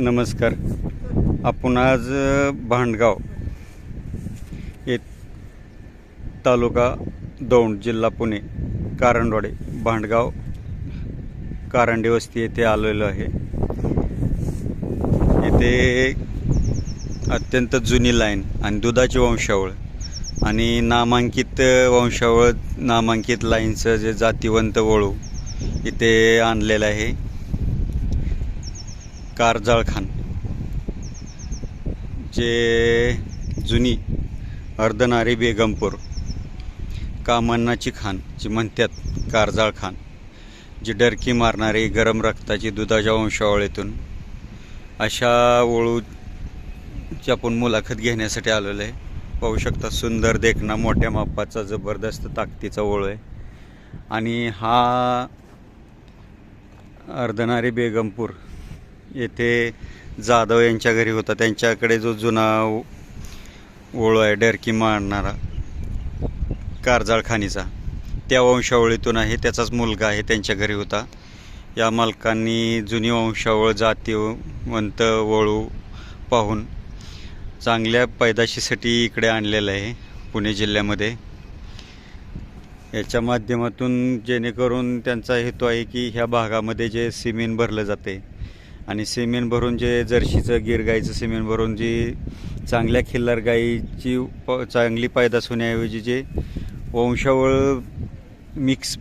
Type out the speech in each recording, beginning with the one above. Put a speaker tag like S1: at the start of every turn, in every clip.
S1: नमस्कार. आपण आज भांडगाव ये तालुका दौंड जिल्हा पुणे कारंडवाडे भांडगाव कारंडे वस्ती येथे आलेलो आहे. येथे अत्यंत जुनी लाईन आणि दुधाची वंशावळ आणि नामांकित वंशावळ नामांकित लाईनचं जे जातीवंत वळू इथे आणलेलं आहे. कारजाळखान जे जुनी अर्धनारी बेगमपूर कामन्नाची खान जी म्हणतात कारजाळ खान जी डरकी मारणारी गरम रक्ताची दुधाच्या वंशावळीतून अशा ओळूची आपण मुलाखत घेण्यासाठी आलेलो आहे. पाहू शकता सुंदर देखणा मोठ्या मापाचा जबरदस्त ताकदीचा ओळ आहे. आणि हा अर्धनारी बेगमपूर येथे जाधव यांच्या घरी होता. त्यांच्याकडे जो जुना ओळू आहे डरकी मारणारा कारजाळखानीचा त्या वंशावळीतून आहे. त्याचाच मुलगा आहे त्यांच्या घरी होता. या मालकांनी जुनी वंशावळ जातीवंत वळू पाहून चांगल्या पैदाशीसाठी इकडे आणलेलं आहे पुणे जिल्ह्यामध्ये. याच्या माध्यमातून जेणेकरून त्यांचा हेतू आहे की ह्या भागामध्ये जे सिमेंट भरलं जाते आणि सिमेंट भरून जे जर्शीचं गिर गाईचं सिमेंट भरून जी चांगल्या खिल्लार गाईची प चांगली पैदास होण्याऐवजी जे वंशावळ मिक्स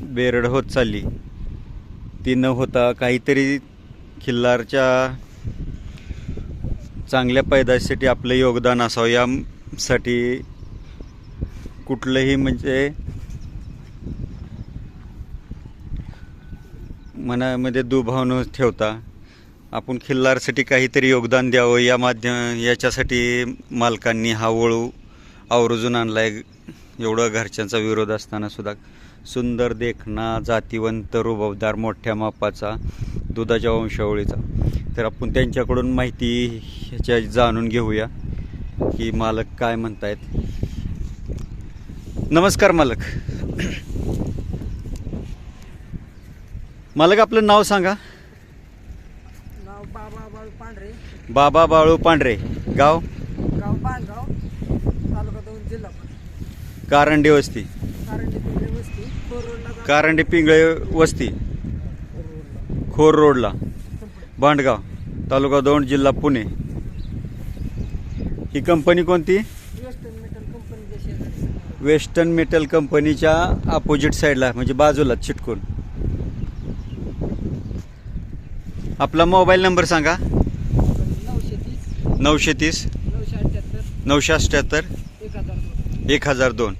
S1: बेरड होत चालली ती न होता काहीतरी खिल्लारच्या चांगल्या पैदाशीसाठी आपलं योगदान असावं. यासाठी कुठलंही म्हणजे मनामध्ये दुभाव न ठेवता आपण खिल्लारसाठी काहीतरी योगदान द्यावं. या माध्यम याच्यासाठी मालकांनी हा वळू आवर्जून आणला आहे एवढं घरच्यांचा विरोध असताना सुद्धा सुंदर देखणा जातीवंत रुबाबदार मोठ्या मापाचा दुधाच्या वंशावळीचा. तर आपण त्यांच्याकडून माहिती ह्याच्या जाणून घेऊया की मालक काय म्हणतायत. नमस्कार मालक. मालक आपलं नाव सांगा.
S2: नाव बाबा बाळू पांढरे.
S1: बाबा बाळू पांढरे. गाव?
S2: गाव तालुका दोन जिल्हा
S1: कारंडे वस्ती.
S2: कारंडी वस्ती
S1: पिंगळे वस्ती.
S2: खोर रोडला.
S1: भांडगाव तालुका दौंड जिल्हा पुणे. ही कंपनी कोणती?
S2: वेस्टर्न मेटल कंपनीच्या शेजारी.
S1: वेस्टर्न मेटल कंपनीच्या अपोजिट साईडला म्हणजे बाजूला चिटकून. आपला मोबाईल नंबर सांगा.
S2: नऊशे तीस.
S1: नऊशे तीस.
S2: नऊशे अठ्ठ्याहत्तर
S1: नऊशे अठ्ठ्याहत्तर
S2: एक हजार दोन.
S1: एक हजार दोन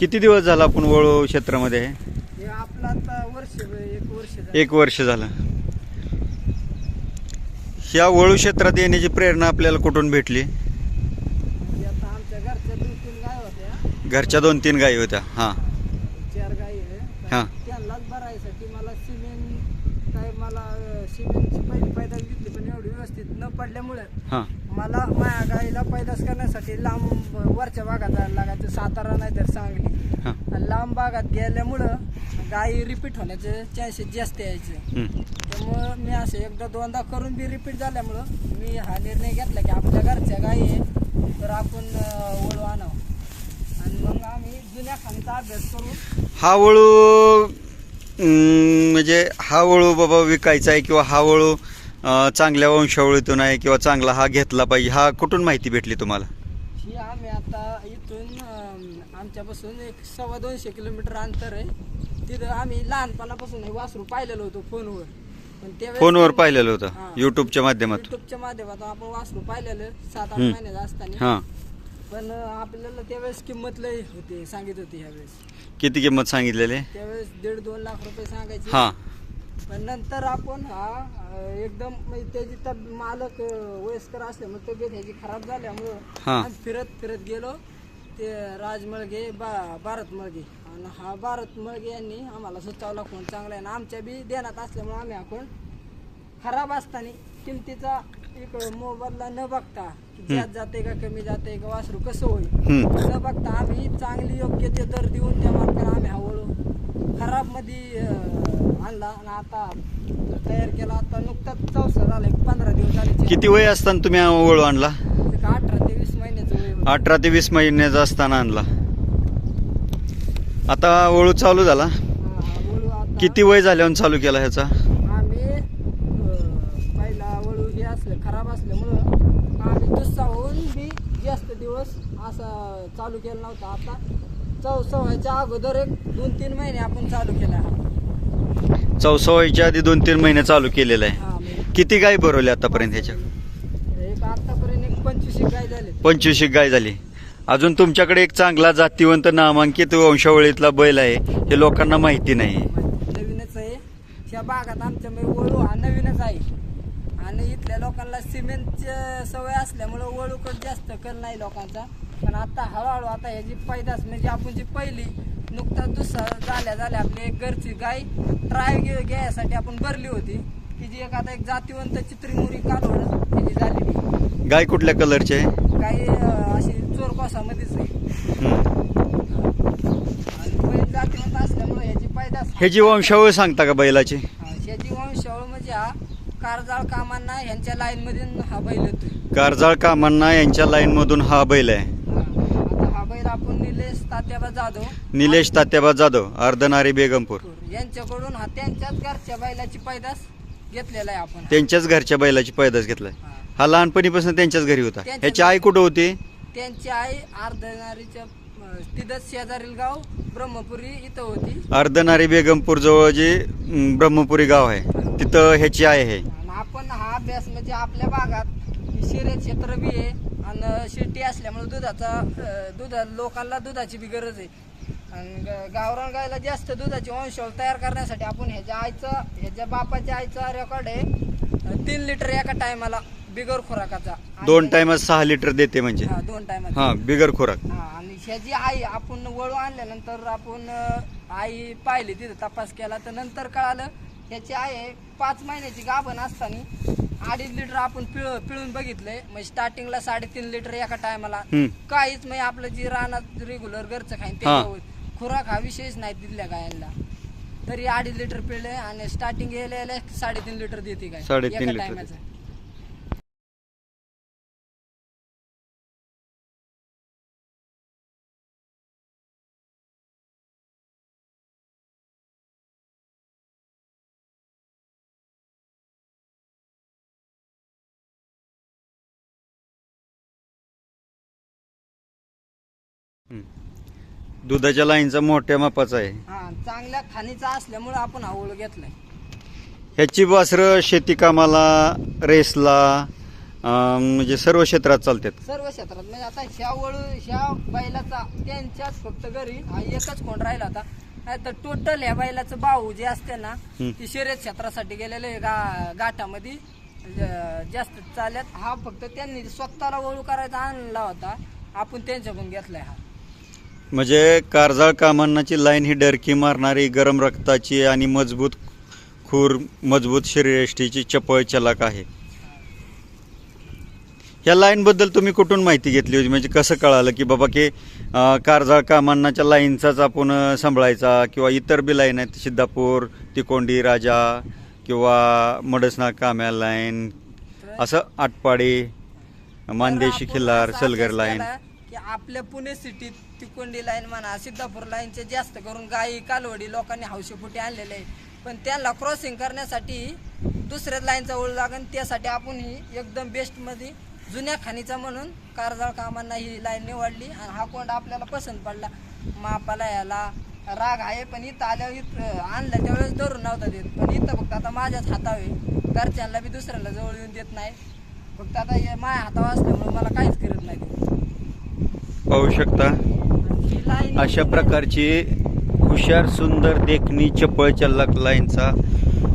S1: किती दिवस झाला आपण वळू क्षेत्रामध्ये? आहे?
S2: हे आपलं आता वर्ष एक वर्ष झालं.
S1: एक वर्ष झालं. ह्या वळू क्षेत्रात येण्याची प्रेरणा आपल्याला कुठून भेटली?
S2: म्हणजे आता आमच्या घरच्या दोन तीन गाय होत्या.
S1: घरच्या दोन तीन गायी होत्या. हां
S2: चार गायी आहे
S1: हा.
S2: त्यांनाच भरायसाठी मला सिमेंट काय मला अं, सिमेंटची पहिली पैदास घेतली पण एवढी व्यवस्थित न पडल्यामुळे
S1: हां
S2: मला माझ्या गाईला पैदास करण्यासाठी लांब वरच्या भागात जायला लागायचं सातारा नाही तर सांगली लांब भागात गेल्यामुळं गाई रिपीट होण्याचे चान्सेस जास्त यायचे.
S1: हं.
S2: त्यामुळं मी असं एकदा दोनदा करून बी रिपीट झाल्यामुळं मी हा निर्णय घेतला की आपल्या घरच्या गाई आहे तर आपण वळू आणावं. आणि मग आम्ही जुन्या खाणीचा अभ्यास करून
S1: हा वळू म्हणजे हा वळू बाबा विकायचा आहे किंवा हा वळू चांगल्या वंशावळीतून आहे किंवा चांगला हा घेतला पाहिजे हा कुठून माहिती भेटली तुम्हाला?
S2: ही आम्ही आता इथून अं, आमच्यापासून एक सव्वा दोनशे किलोमीटर अंतर आहे. तिथं आम्ही लहानपणापासून हे वासरू पाहिलेलं होतं फोनवर. पण त्यावेळेस
S1: फोनवर पाहिलेलं
S2: हा.
S1: होतं युट्यूबच्या माध्यमातून.
S2: युट्यूबच्या माध्यमातून आपण वासरू पाहिलेलं सात आठ
S1: हम्म.
S2: महिन्याचं असताना.
S1: हां.
S2: पण अं, आपल्याला त्यावेळेस किंमत लय होती सांगित होती ह्यावेळेस.
S1: किती किंमत सांगितलेली?
S2: त्यावेळेस दीड दोन लाख रुपये सांगायचे.
S1: हां.
S2: पण नंतर आपण हा अं, एकदम म्हणजे त्याची तब मालक अं, वयस्कर असल्यामुळे तब्येत ह्याची खराब झाल्यामुळं
S1: हा.
S2: आम्ही फिरत फिरत गेलो ते राजमळगे बा भारत मळगे आणि हा भारत मळगे यांनी आम्हाला सुचवला कोण चांगला आहे आणि आमच्या बी देण्यात असल्यामुळे आम्ही हा कोण खराब असताना किमतीचा एक मोबदला न बघता जात जाते का कमी जाते का वासरू कसं होईल. न बघता आम्ही चांगली योग्य ते दर देऊन त्या मार्गाने आम्ही हा वळू खराबमध्ये अं, आणला आणि आता तयार केला. आता नुकताच चौसा झाला. एक पंधरा दिवस झाले
S1: किती वय असताना तुम्ही वळू आणला?
S2: एक अठरा ते वीस महिन्याचं वय होतं.
S1: अठरा ते वीस महिन्याचा असताना आणला. आता वळू चालू झाला?
S2: हा, हा वळू आता
S1: किती वय झाल्यावर चालू केला ह्याचा?
S2: आम्ही अं, पहिला वळू हे असलं खराब असल्यामुळं आम्ही दुसरा होऊन बी जास्त दिवस असं चालू केलं नव्हतं. आता चौ सव्वाच्या अगोदर एक दोन तीन महिने आपण चालू केला. हा
S1: चौसवायच्या आधी दोन तीन महिने चालू केलेला आहे. किती गाय भरवले आतापर्यंत ह्याच्या
S2: पंचवीस गाय झाले.
S1: पंचवीस गाय झाली. अजून तुमच्याकडे एक चांगला जातीवंत नामांकित वंशावळीतला बैल आहे हे लोकांना माहिती नाही.
S2: नवीनच आहे. त्या भागात आमच्या म्हणजे वळू हा नवीनच आहे. आणि इथल्या लोकांना सिमेंटची सवय असल्यामुळं वळूकडे जास्त कल नाही लोकांचा. पण आता हळूहळू आता ह्याची पैदास म्हणजे आपण जी पहिली नुकताच दुसरा झाल्या झाल्या आपली एक घरची गाय ट्राय घ्यायसाठी आपण भरली होती. की जी एक आता एक जातीवंत चित्रीमुरी कालवड त्याची झालेली.
S1: गाय कुठल्या कलरची आहे?
S2: गाय अं, अशी चोरकोसामध्येच आहे. आणि बैल जातीवंत असल्यामुळे ह्याची पैदास
S1: ह्याची वंशावळ सांगता का बैलाची?
S2: ह्याची वंशावळ म्हणजे हा कारजाळ कामांना ह्यांच्या लाईन मधून हा बैल येतोय.
S1: कारजाळ कामांना यांच्या लाईन मधून हा बैल आहे.
S2: आता हा बैल आपण निलेश तात्याबा जाधव
S1: निलेश तात्याबा जाधव अर्धनारी बेगमपूर.
S2: यांच्याकडून हा त्यांच्याच घरच्या बैलाची पैदास घेतलेला आहे आपण.
S1: त्यांच्याच घरच्या बैलाची पैदास घेतलाय.
S2: हा.
S1: हा लहानपणीपासून त्यांच्याच घरी होता.
S2: त्यांच्याच
S1: ह्याची आई कुठं होती?
S2: त्यांची आई अर्धनारीच्या अं, तिथंच शेजारील गाव ब्रह्मपुरी इथं होती.
S1: अर्धनारी बेगमपूर जवळ जे अं, ब्रह्मपुरी गाव आहे तिथं ह्याची आई आहे.
S2: आणि आपण हा अभ्यास म्हणजे आपल्या भागात शिरे क्षेत्र बी आहे आणि शेती असल्यामुळे दुधाचा अं, दूध लोकांना दुधाची बी गरज आहे. आणि गावरान गायला जास्त दुधाची वंशावळ तयार करण्यासाठी आपण ह्याच्या आईचा ह्याच्या बापाच्या आईचा रेकॉर्ड आहे तीन लिटर एका टायमाला बिगर खुराकाचा.
S1: दोन टाइमात सहा लिटर देते म्हणजे.
S2: हा दोन टायमाला
S1: हा बिगर खुराक.
S2: हा आणि ह्याची आई आपण वळू आणल्यानंतर आपण अं, आई पाहिली तिथं तपास केला तर नंतर कळालं ह्याची आई आहे पाच महिन्याची गाभण असताना अडीच लिटर आपण पिळ पिळून बघितलंय. म्हणजे स्टार्टिंगला साडेतीन लिटर एका टायमाला
S1: हम्म.
S2: काहीच म्हणजे आपलं जी रानात रेग्युलर घरचं खाईन
S1: हा.
S2: खुराक हा विषयच नाही दिल्या गायांना. तरी अडीच लिटर पिळले आणि स्टार्टिंग यायला यायला साडेतीन लिटर देते गाय.
S1: साडेतीन
S2: एका
S1: लिटर
S2: टायमाचं
S1: दुधाच्या लाईनचा मोठ्या मापाचा आहे.
S2: हा चांगल्या खाणीचा असल्यामुळे आपण हा ओळ घेतलाय.
S1: ह्याची वासरं शेती कामाला रेसला अं, म्हणजे सर्व क्षेत्रात चालतात.
S2: सर्व क्षेत्रात. म्हणजे आता ह्या वळू ह्या बैलाचा त्यांच्याच फक्त घरी हा एकच कोण राहिला होता नाही तर टोटल ह्या बैलाचं भाऊ जे असते ना
S1: हम्म.
S2: ती शर्यत क्षेत्रासाठी गेलेले आहे. गा गाठामध्ये ज- जास्त चालत हा फक्त त्यांनी स्वतःला वळू करायचा आणला होता. आपण त्यांच्याकडून घेतलाय हा.
S1: म्हणजे कारजाळ कामांनाची लाईन ही डरकी मारणारी गरम रक्ताची आणि मजबूत खूर मजबूत शरीरयष्टीची चपळ चलाक आहे. या लाईनबद्दल तुम्ही कुठून माहिती घेतली होती? म्हणजे कसं कळालं की बाबा की कारजाळ कामांनाच्या लाईनचाच आपण सांभाळायचा किंवा इतर बी लाईन आहेत सिद्धापूर तिकोंडी राजा किंवा मडसना काम्या लाईन असं आटपाडी मानदेशी खिल्लार सलगर लाईन.
S2: आपल्या पुणे सिटीत तिकोंडी लाईन म्हणा सिद्धापूर लाईनचे जास्त करून गाई कालवडी लोकांनी हौशीपोटी आणलेले आहे पण त्यांना क्रॉसिंग करण्यासाठी दुसऱ्या लाईनचा ओळ लागेल त्यासाठी आपण ही एकदम बेस्टमध्ये जुन्या खाणीचा म्हणून कारजाळ कामांना ही लाईन निवडली आणि हा कोंड आपल्याला पसंत पडला. मापाला याला राग आहे पण इथं आल्यावर इथं आणलं त्यावेळेस धरून नव्हता देत. पण इथं फक्त आता माझ्याच हातावे घरच्यांना बी दुसऱ्याला जवळ येऊन देत नाही. फक्त आता हे माझ्या हातावर असल्यामुळे मला काहीच करत नाही
S1: पाहू शकता. अशा प्रकारची हुशार सुंदर देखणी चपळ चल्लाक लाईनचा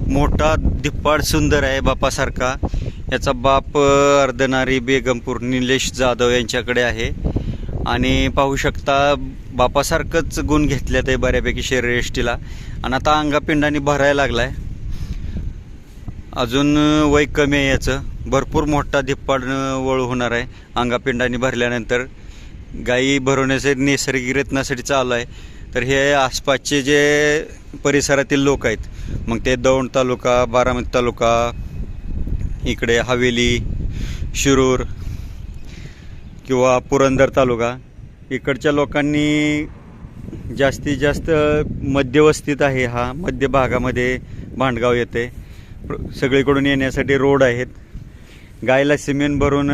S1: मोठा धिप्पाड सुंदर आहे बापासारखा. याचा बाप अर्धनारी बेगमपूर निलेश जाधव यांच्याकडे आहे. आणि पाहू शकता बापासारखंच गुण घेतल्यात आहे बऱ्यापैकी शरीरयष्टीला. आणि आता अंगापिंडाने भरायला लागलाय. अजून अ, वय कमी आहे याचं. भरपूर मोठा धिप्पाड वळू होणार आहे अंगापिंडाने भरल्यानंतर. गायी भरवण्यासाठी नैसर्गिक रत्नासाठी चालू आहे. तर हे आसपासचे जे परिसरातील लोक आहेत मग ते दौंड तालुका बारामती तालुका इकडे हवेली शिरूर किंवा पुरंदर तालुका इकडच्या लोकांनी जास्तीत जास्त मध्यवस्तीत आहे हा मध्य भागामध्ये भांडगाव येते. सगळीकडून येण्यासाठी रोड आहेत. गायला सिमेंट भरून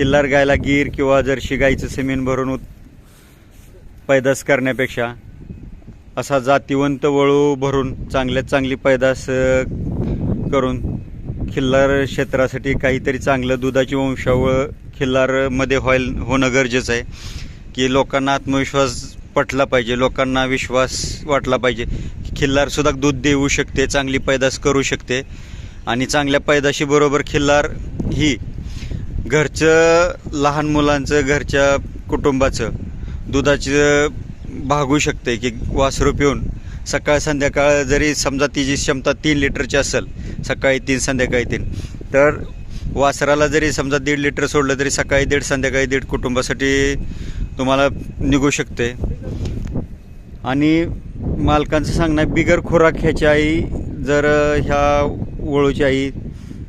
S1: किल्लार गायला गीर किंवा जर्शी गाईचं सिमेंट भरून उत- पैदास करण्यापेक्षा असा जातिवंत वळू भरून चांगल्यात चांगली पैदास करून खिल्लार क्षेत्रासाठी काहीतरी चांगलं दुधाची वंशावळ खिल्लारमध्ये व्हायल होणं गरजेचं आहे. की लोकांना आत्मविश्वास पटला पाहिजे लोकांना विश्वास वाटला पाहिजे. की खिल्लारसुद्धा दूध देऊ शकते चांगली पैदास करू शकते. आणि चांगल्या पैदाशीबरोबर खिल्लार ही घरचं लहान मुलांचं घरच्या कुटुंबाचं दुधाचं भागू शकते की वासरू पिऊन. सकाळ संध्याकाळ जरी समजा तिची क्षमता तीन लिटरची असेल सकाळी तीन संध्याकाळी तीन तर वासराला जरी समजा दीड लिटर सोडलं तरी सकाळी दीड संध्याकाळी दीड कुटुंबासाठी तुम्हाला निघू शकते. आणि मालकांचं सांगणं बिगर खुराक ह्याची आई जर ह्या वळूची आई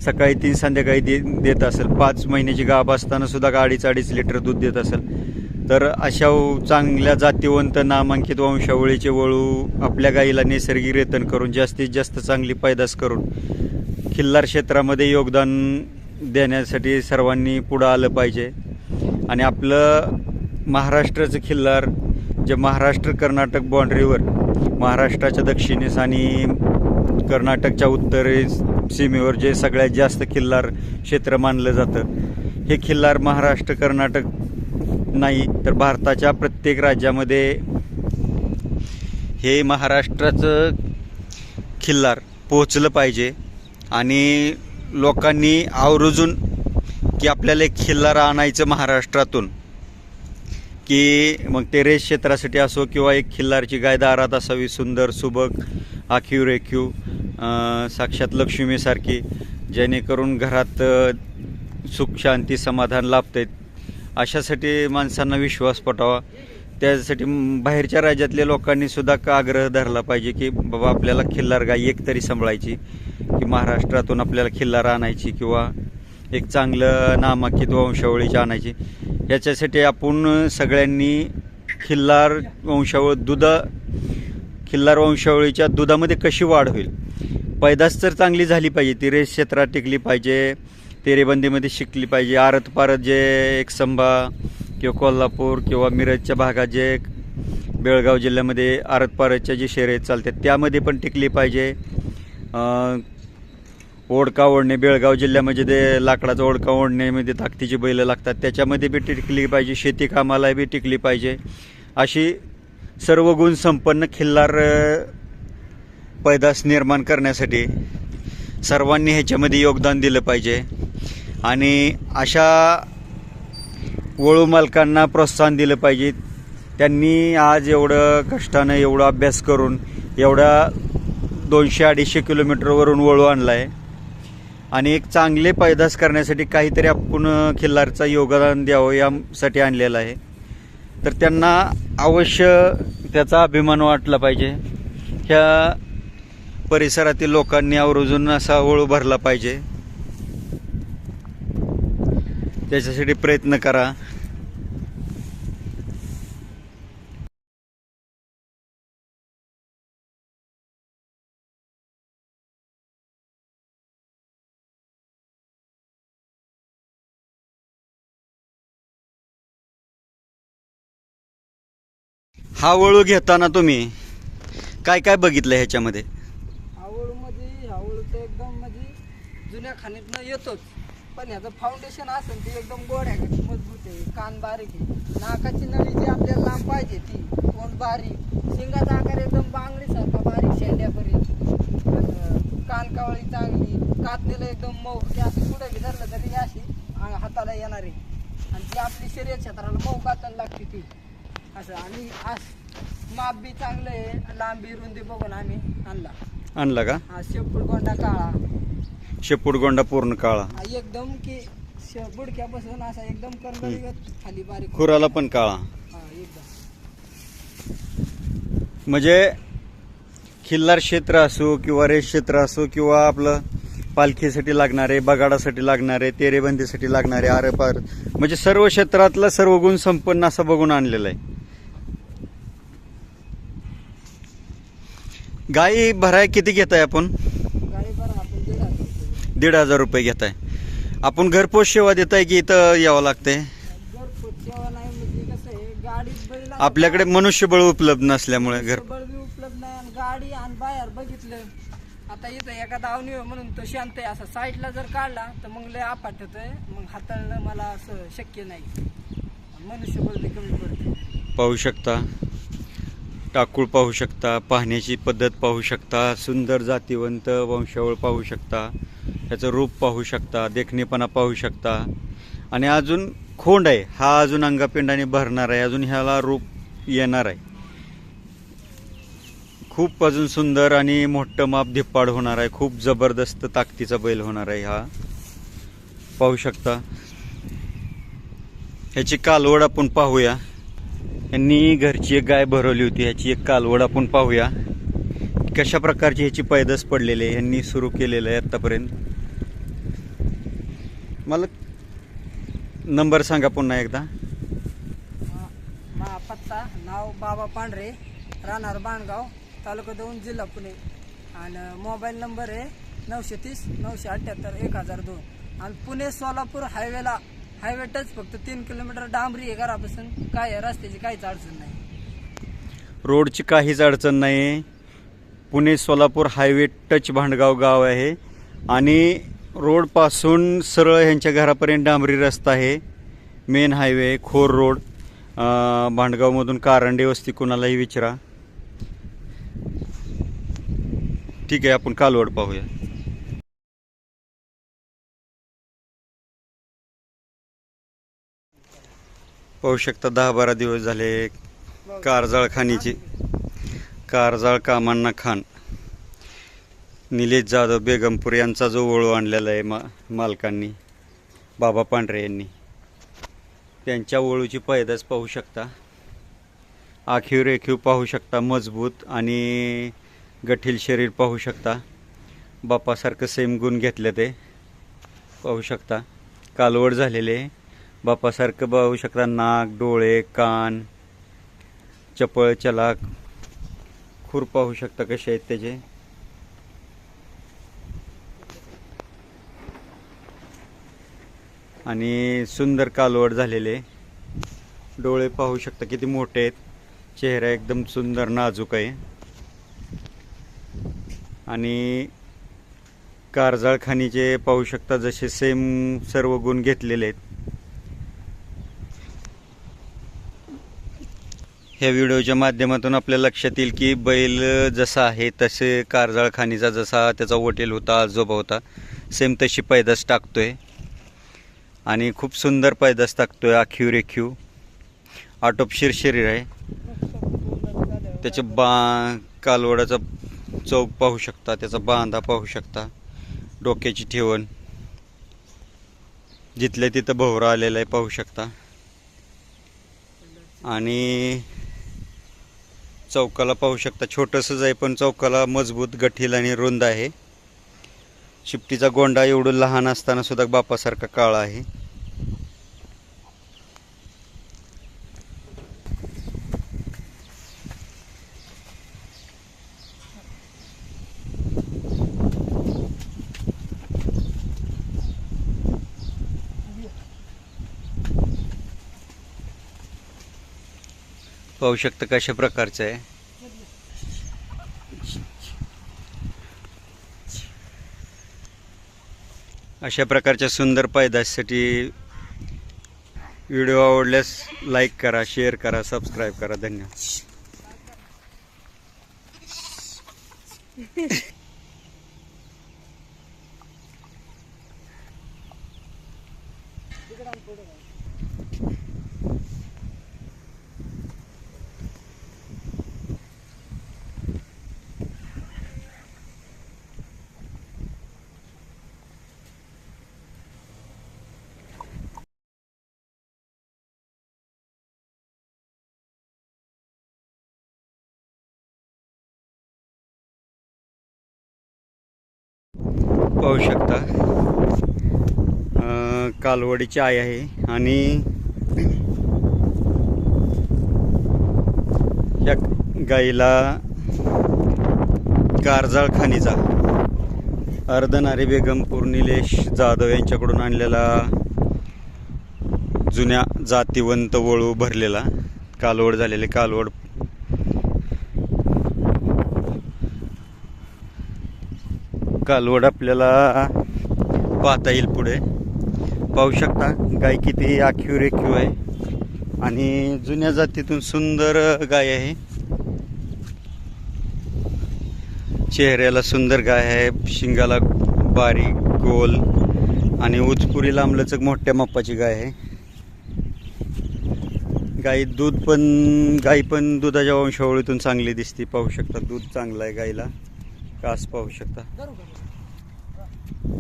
S1: सकाळी तीन संध्याकाळी दे देत असेल. पाच महिन्याची गाभ असताना सुद्धा अडीच अडीच लिटर दूध देत असेल. तर अशा चांगल्या जातीवंत नामांकित वंशावळीचे वळू आपल्या गाईला नैसर्गिक रेतन करून जास्तीत जास्त चांगली पैदास करून खिल्लार क्षेत्रामध्ये योगदान देण्यासाठी सर्वांनी पुढं आलं पाहिजे. आणि आपलं महाराष्ट्राचं खिल्लार जे महाराष्ट्र कर्नाटक बाँड्रीवर महाराष्ट्राच्या दक्षिणेस आणि कर्नाटकच्या उत्तरेस सीमेवर जे सगळ्यात जास्त खिल्लार क्षेत्र मानलं जातं. हे खिल्लार महाराष्ट्र कर्नाटक नाही तर भारताच्या प्रत्येक राज्यामध्ये हे महाराष्ट्राचं खिल्लार पोहोचलं पाहिजे आणि लोकांनी आवर्जून की आपल्याला एक खिल्लार आणायचं महाराष्ट्रातून. की मग ते रेस क्षेत्रासाठी असो किंवा एक खिल्लारची गाय दारात असावी सुंदर सुबक आखीव रेखीव साक्षात लक्ष्मीसारखी जेणेकरून घरात सुख शांती समाधान लाभते अशासाठी माणसांना विश्वास पटावा. त्यासाठी बाहेरच्या राज्यातल्या लोकांनी सुद्धा का आग्रह धरला पाहिजे की बाबा आपल्याला खिल्लार गाय एक तरी सांभाळायची की महाराष्ट्रातून आपल्याला खिल्लार आणायची किंवा एक चांगलं नामांकित वंशावळीची आणायची. याच्यासाठी आपण सगळ्यांनी खिल्लार वंशावळ दुधा खिल्लार वंशावळीच्या दुधामध्ये कशी वाढ होईल? पैदास तर चांगली झाली पाहिजे. ती रेस क्षेत्रात टिकली पाहिजे. तेरेबंदीमध्ये शिकली पाहिजे. आरत पारत जे एक संभा किंवा कोल्हापूर किंवा मिरजच्या भागात जे बेळगाव जिल्ह्यामध्ये आरत पारतच्या जे शर्यत चालतात त्यामध्ये पण टिकली पाहिजे. ओढका ओढणे बेळगाव जिल्ह्यामध्ये ते लाकडाचा ओढका ओढण्यामध्ये ताकदीची बैलं लागतात त्याच्यामध्ये बी टिकली पाहिजे. शेती कामाला बी टिकली पाहिजे. अशी सर्व गुण संपन्न खिल्लार पैदास निर्माण करण्यासाठी सर्वांनी ह्याच्यामध्ये योगदान दिलं पाहिजे. आणि अशा वळू मालकांना प्रोत्साहन दिलं पाहिजे. त्यांनी आज एवढं कष्टानं एवढा अभ्यास करून एवढा दोनशे अडीचशे किलोमीटरवरून वळू आणला आहे आणि एक चांगले पैदास करण्यासाठी काहीतरी आपण खिल्लारचा योगदान द्यावं यासाठी आणलेलं आहे. तर त्यांना अवश्य त्याचा अभिमान वाटला पाहिजे. ह्या परिसरातील लोकांनी आवर्जून असा वळू भरला पाहिजे. त्याच्यासाठी प्रयत्न करा. हा वळू घेताना तुम्ही काय काय बघितलं ह्याच्यामध्ये
S2: आवळूमध्ये आवळू तर एकदम खाणीतनं येतोच. पण ह्याचं फाउंडेशन असेल ते एकदम गोड आहे मजबूत आहे कान बारीक आहे. नाकाची नळी जी आपल्याला लांब पाहिजे ती तोंड बारीक. शिंगाचा आकार एकदम बांगडीसारखा बारीक शेंड्यापर्यंत. कान कावळी चांगली कातणीला एकदम मऊ. की असं कुठे बी धरलं तरी अशी हाताला येणार आहे. आणि ती आपली शरीर क्षेत्राला मऊ कातण लागते ती. असं आणि आस माप बी चांगलं आहे. लांबी रुंदी बघून आम्ही आणला.
S1: आणला का?
S2: हा शेपूट गोंडा काळा.
S1: शेपूटगोंडा पूर्ण काळा.
S2: एकदम की बुडक्यापासून असा एकदम कर्मलीगत खाली बारीक
S1: खुराला पण काळा.
S2: हा एकदम.
S1: म्हणजे खिल्लार क्षेत्र असो किंवा रेस क्षेत्र असो किंवा आपलं पालखीसाठी लागणारे बगाडासाठी लागणारे तेरेबंदीसाठी लागणारे आरेपार म्हणजे सर्व क्षेत्रातलं सर्व गुण संपन्न असं बघून आणलेलं आहे. गाई भराय किती घेताय आपण
S2: गाडी बरं आपण दीड हजार रुपये
S1: दीड हजार रुपये घेताय आपण घरपोच सेवा देताय की इथं यावं लागतंय?
S2: घरपोच सेवा नाही म्हणजे आहे
S1: आपल्याकडे मनुष्यबळ उपलब्ध नसल्यामुळे घर
S2: उपलब्ध नाही आणि गाडी आणि बाहेर बघितलं आता इथं एका दावणी म्हणून तो शांत आहे असा साईडला जर काढला तर मग लय आपाट होतंय मग हाताळणं मला असं शक्य नाही. मनुष्यबळ बी कमी पडते
S1: पाहू शकता टाकूळ पाहू शकता पाहण्याची पद्धत पाहू शकता सुंदर जातीवंत वंशावळ पाहू शकता. त्याचं रूप पाहू शकता देखणेपणा पाहू शकता. आणि अजून खोंड आहे. हा अजून अंगापिंडाने भरणार आहे. अजून ह्याला रूप येणार आहे. खूप अजून सुंदर आणि मोठं माप धिप्पाड होणार आहे. खूप जबरदस्त ताकदीचा बैल होणार आहे हा. पाहू शकता. ह्याची कालवड आपण पाहूया. यांनी घरची एक गाय भरवली होती. ह्याची एक कालवड आपण पाहूया. कशा प्रकारची ह्याची पैदास पडलेली आहे? यांनी सुरू केलेलं आहे आतापर्यंत मला नंबर सांगा पुन्हा एकदा.
S2: मा पत्ता नाव बाबा पांढरे राहणार बाणगाव तालुका दोन जिल्हा पुणे. आणि मोबाईल नंबर आहे नऊशे तीस नऊशे अठ्ठ्याहत्तर एक हजार दोन. आणि पुणे सोलापूर हायवेला हायवे टच फक्त तीन किलोमीटर डांबरी आहे घरापासून. काय आहे, रस्त्याची काहीच अडचण नाही.
S1: रोडची काहीच अडचण नाही पुणे सोलापूर हायवे टच भांडगाव गाव आहे आणि रोडपासून सरळ ह्यांच्या घरापर्यंत डांबरी रस्ता आहे. Main highway Khor road. भांडगावमधून Karande वस्ती कुणालाही विचारा. ठीक आहे आपण कालवड पाहूया. पाहू शकता दहा बारा दिवस झाले कारजाळखानीची कारजाळ कामांना खान निलेश जाधव बेगमपूर यांचा जो ओळू आणलेला आहे मा मालकांनी बाबा पांढरे यांनी त्यांच्या ओळूची पैदास पाहू शकता आखीव रेखीव पाहू शकता मजबूत आणि गठील शरीर पाहू शकता बापासारखं सेम गुण घेतले ते पाहू शकता कालवड झालेले बापासारखं पाहू शकता नाक डोळे कान चपळ चलाक खूर पाहू शकता कसे आहेत त्याचे? आणि सुंदर कालवड झालेले. डोळे पाहू शकता किती मोठे आहेत. चेहरा एकदम सुंदर नाजूक आहे. आणि कारजाळखानीचे पाहू शकता जसे सेम सर्व गुण घेतलेले आहेत. ह्या व्हिडिओच्या माध्यमातून आपल्या लक्षात येईल की बैल जसा आहे तसे कारजाळखानीचा जसा त्याचा वटेल होता आजोबा होता सेम तशी पैदास टाकतोय. आणि खूप सुंदर पैदास टाकतोय आखीव रेखीव. आटोपशीर शरीर आहे. त्याचे बा कालवडाचा चौक पाहू शकता त्याचा बांधा पाहू शकता डोक्याची ठेवण. जिथल्या तिथं भोवरा आलेला आहे पाहू शकता. आणि चौकाला पाहू शकता. छोटंसंच आहे पण चौकाला मजबूत गठील आणि रुंद आहे. शिफ्टीचा गोंडा एवढं लहान असताना सुद्धा बापासारखा काळा आहे. पाहू शकता कशा प्रकारचं आहे. अशा प्रकारच्या सुंदर पायदासाठी व्हिडिओ आवडल्यास लाईक करा शेअर करा सबस्क्राईब करा. धन्यवाद. पाहू शकता. कालवडीची आई आहे आणि या गाईला कारजाळ खाणीचा अर्धनारी बेगमपूर निलेश जाधव यांच्याकडून आणलेला जुन्या जातीवंत वळू भरलेला कालवड झालेले कालवड कालवड आपल्याला पाहता येईल पुढे. पाहू शकता गाय किती आखीव रेखीव आहे. आणि जुन्या जातीतून सुंदर गाय आहे. चेहऱ्याला सुंदर गाय आहे शिंगाला बारीक गोल आणि उचपुरी लांबलचक मोठ्या मापाची गाय आहे. गाई दूध पण गाई पण दुधाच्या वंशावळीतून चांगली दिसते. पाहू शकता दूध चांगलं आहे गाईला कास पाहू शकता.
S2: का?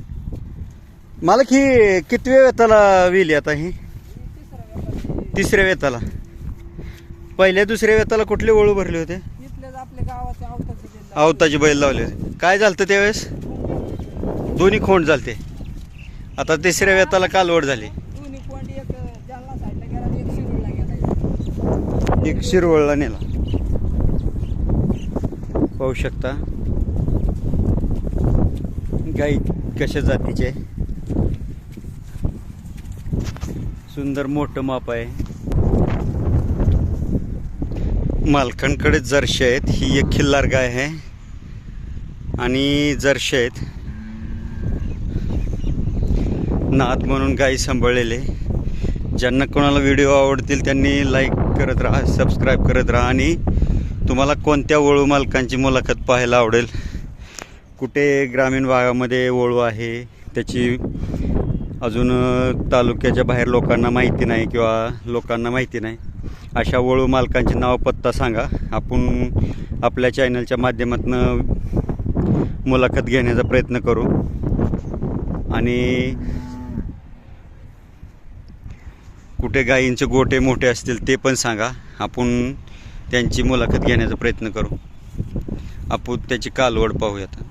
S1: मला ही कितव्या वेताला विली आता ही. तिसऱ्या वेताला. पहिल्या दुसऱ्या वेताला कुठले वळू भरले होते?
S2: अवताचे
S1: बैल लावले. होते. काय झालं त्यावेळेस? दोन्ही खोंड झालते. आता तिसऱ्या वेताला कालवड झाली?
S2: एक
S1: शिरवळला नेला. पाहू शकता. गाई कशा जातीचे? सुंदर मोठं माप आहे. मालकांकडे जर्शी आहेत. ही एक खिल्लार गाय आहे. आणि जर्शी आहेत. नात म्हणून गाई सांभाळलेले. ज्यांना कोणाला व्हिडिओ आवडतील त्यांनी लाईक करत राहा सबस्क्राईब करत राहा. आणि तुम्हाला कोणत्या वळू मालकांची मुलाखत पाहायला आवडेल? कुठे ग्रामीण भागामध्ये वळू आहे त्याची अजून तालुक्याच्या बाहेर लोकांना माहिती नाही किंवा लोकांना माहिती नाही. अशा वळू मालकांचे नाव पत्ता सांगा. आपण आपल्या चॅनलच्या माध्यमातून मुलाखत घेण्याचा प्रयत्न करू. आणि कुठे गायींचे गोटे मोठे असतील ते पण सांगा. आपण त्यांची मुलाखत घेण्याचा प्रयत्न करू. आपण त्याची कालवड पाहूयात.